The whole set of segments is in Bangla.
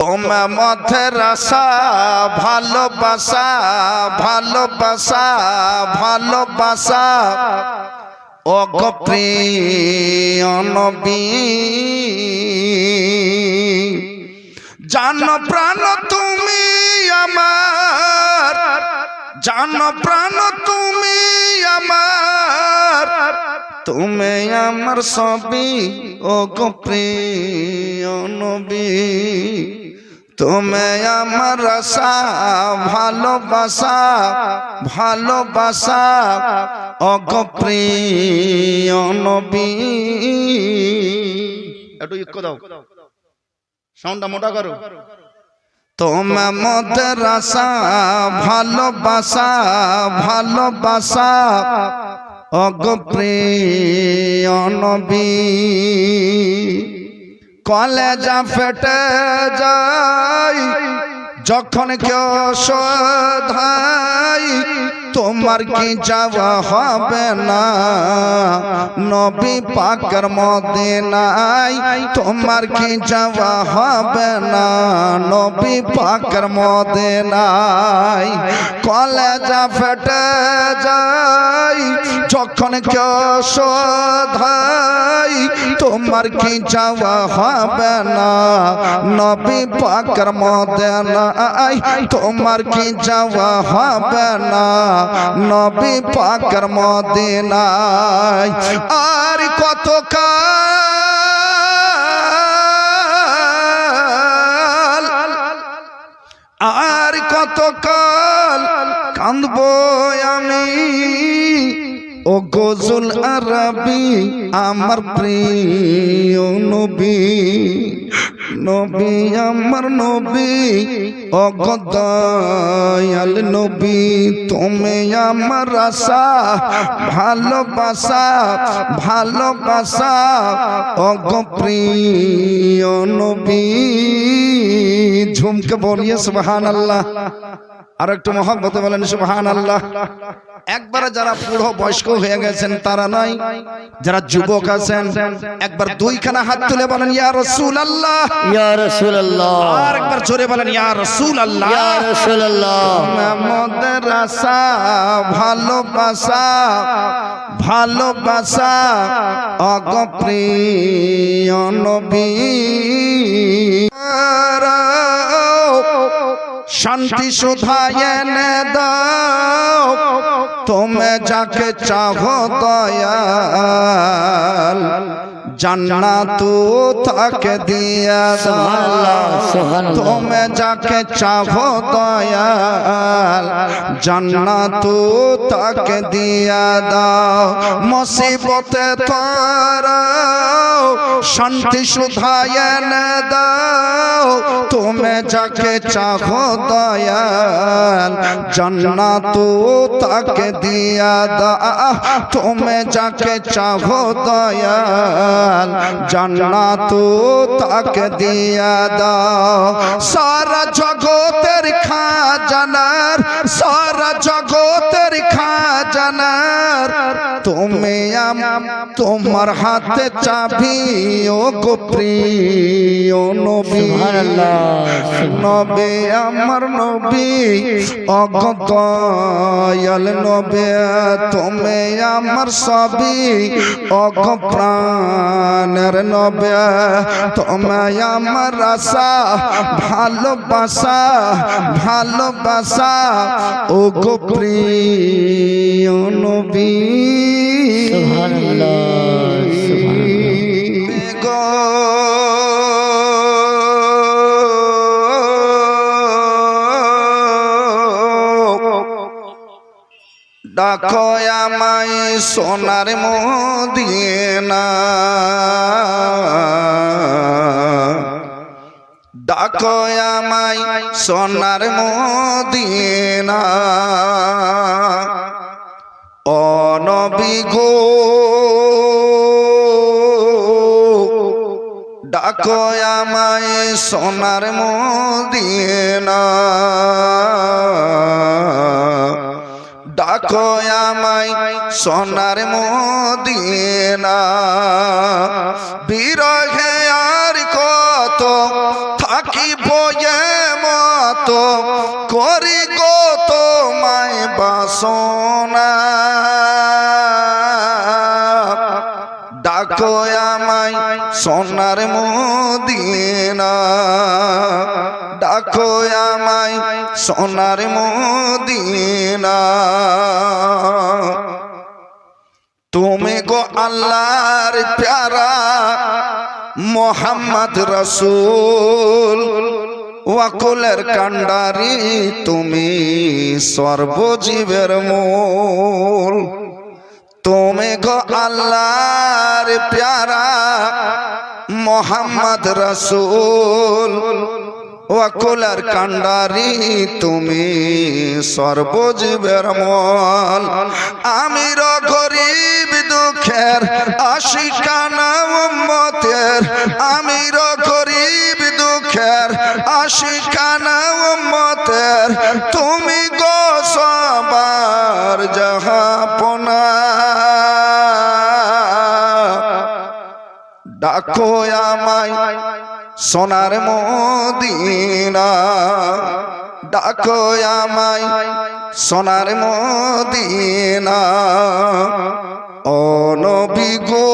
তোমার মধ্যে রসা ভালোবাসা ভালোবাসা ভালোবাসা ও প্রিয় নবী, জানো প্রাণ তুমি আমার, জানো প্রাণ তুমি আমার। তুমি আমার সবই ও গো প্রিয় নবী। তুমি আমার রসা ভালোবাসা ভালোবাসা ও গো প্রিয় নবী। একটু ইকো দাও। সাউন্ডটা মোটা করো। ভালোবাসা ভালোবাসা কলেজা ফেটে যাই যখন কেউ শোধাই তোমার কি যাওয়া হবে না? নবী পাকের মদিনায় তোমার কি যাওয়া হবে না? নবী পাকের মদিনায় কলেজা ফেটে যাই যখন কেউ শোধাই তোমার কি যাওয়া হবে না? নবী পাকের মদিনায় তোমার কি যাওয়া হবে না? নবী পাকের মদিনায়। আর কত কাল? আর কত কাল? কান্দব আমি। ও গজল আরবি, আমার প্রিয় নবী। নবী, আমার নবী অগদয়াল নবী, তুমি আমার আশা, ভালোবাসা ভালোবাসা অগপ্রিয় নবী। ঝুমকে বলিয়ে সুবহান আল্লাহ আর একটু মহব্বতে বলেন সুবহান আল্লাহ একবারে যারা পুরো বয়স্ক হয়ে গেছেন তারা নয় যারা যুবক আছেন একবার দুইখানা হাত তুলে বলেন ইয়া রসুল আল্লাহ ইয়া রাসূলুল্লাহ। আর একবার জোরে বলেন ইয়া রসুল আল্লাহ ইয়া রাসূলুল্লাহ। মোদের আশা ভালোবাসা ভালোবাসা। অগপ্রিয় নবী। শান্তি সুধায় এনে দাও। তুমি যাকে চাহো দয়াল। জান্নাত তাকে দিয়া। তুমি যাকে চাহো দয়াল জান্নাত তাকে দিয়া দাও। মুসিবতে তারাও শান্তি সুধায় এনে দাও। তুমি যাকে চাহো দয়াল জান্নাত তাকে দিয়া দাও। তুমি যাকে চাহো দয়াল জান্নাত তাকে দিয়া দাও। সারা জগতের খাজানার সারা জগতের খাজানার তুমি আম- তোমার হাতে চাবি ও গো প্রিয় নবী। নবে আমার নবী অগদয়াল নবে তুমি আমার সবই অগ প্রাণের নবে। তুমি আমার আশা ভালোবাসা ভালোবাসা ও গো প্রিয় নবী। ডাকো আমায় সোনার মদিনা। ডাকো আমায় সোনার মদিনা। ও নবী গো, ডাকো আমায় সোনার মদিনা। ডাকো আমায় সোনার মদিনা। বিরহে আর কত এ মতো, করি গো তোমায় বাসনা। ডাকো আমায় সোনার মদিনা। ডাকো আমায় সোনার মদিনা। তুমি গো আল্লাহর প্যারা, মোহাম্মদ রসুল। ওয়াকুলের কান্ডারি তুমি সর্বজীবের মূল। তুমি গো আল্লাহর প্যারা মোহাম্মদ রসুল, ওয়াকুলার কান্ডারি তুমি সর্বজীবের মল। আমির গরিব দুঃখের আশিকানা উম্মতের, আমির গরিব দুঃখের আশিকানা উম্মতের, তুমি গো সবার জাহাপনা ডাকো আমায় সোনার মদিনা। ডাকো আমায় সোনার মদিনা। ও নবী গো,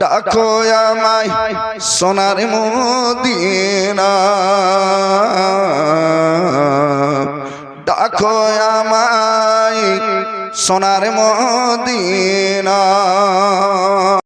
ডাকো আমায় সোনার মদিনা। ডাকো আমায় সোনার মদিনা।